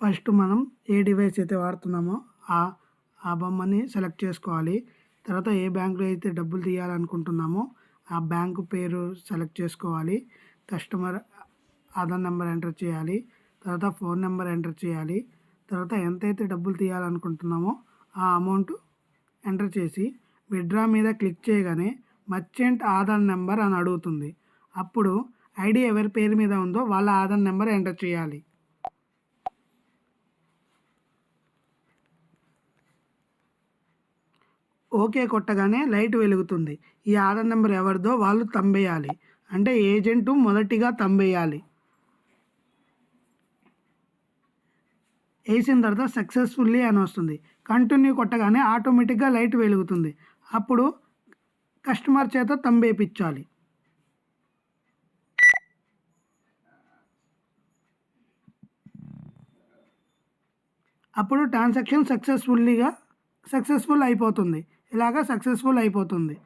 First మనం ఏ device అయితే వాడుతున్నామో ఆ ఆ బొమ్మని సెలెక్ట్ చేసుకోవాలి. తర్వాత ఏ బ్యాంకులో అయితే డబ్బులు తీయాలనుకుంటున్నామో ఆ బ్యాంకు పేరు సెలెక్ట్ చేసుకోవాలి. కస్టమర్ ఆధార్ నెంబర్ ఎంటర్ చేయాలి. తర్వాత ఫోన్ నెంబర్ ఎంటర్ చేయాలి. తర్వాత ఎంతైతే డబ్బులు తీయాలనుకుంటున్నామో ఆ అమౌంట్ ఎంటర్ చేసి విత్డ్రా మీద క్లిక్ చేయగానే మర్చెంట్ ఆధార్ నెంబర్ అని అడుగుతుంది. అప్పుడు ఐడి ఎవరి పేరు మీద ఉందో వాళ్ళ ఆధార్ నెంబర్ ఎంటర్ చేయాలి. ఓకే కొట్టగానే లైట్ వెలుగుతుంది. ఈ ఆధార్ నెంబర్ ఎవరిదో వాళ్ళు తంబేయాలి. అంటే ఏజెంటు మొదటిగా తంబేయాలి. వేసిన తర్వాత సక్సెస్ఫుల్లీ అని వస్తుంది. కంటిన్యూ కొట్టగానే ఆటోమేటిక్గా లైట్ వెలుగుతుంది. అప్పుడు కస్టమర్ చేత తంబేపించాలి అప్పుడు ట్రాన్సాక్షన్ సక్సెస్ఫుల్లీగా సక్సెస్ఫుల్ అయిపోతుంది. ఇలాగ సక్సెస్ఫుల్ అయిపోతుంది.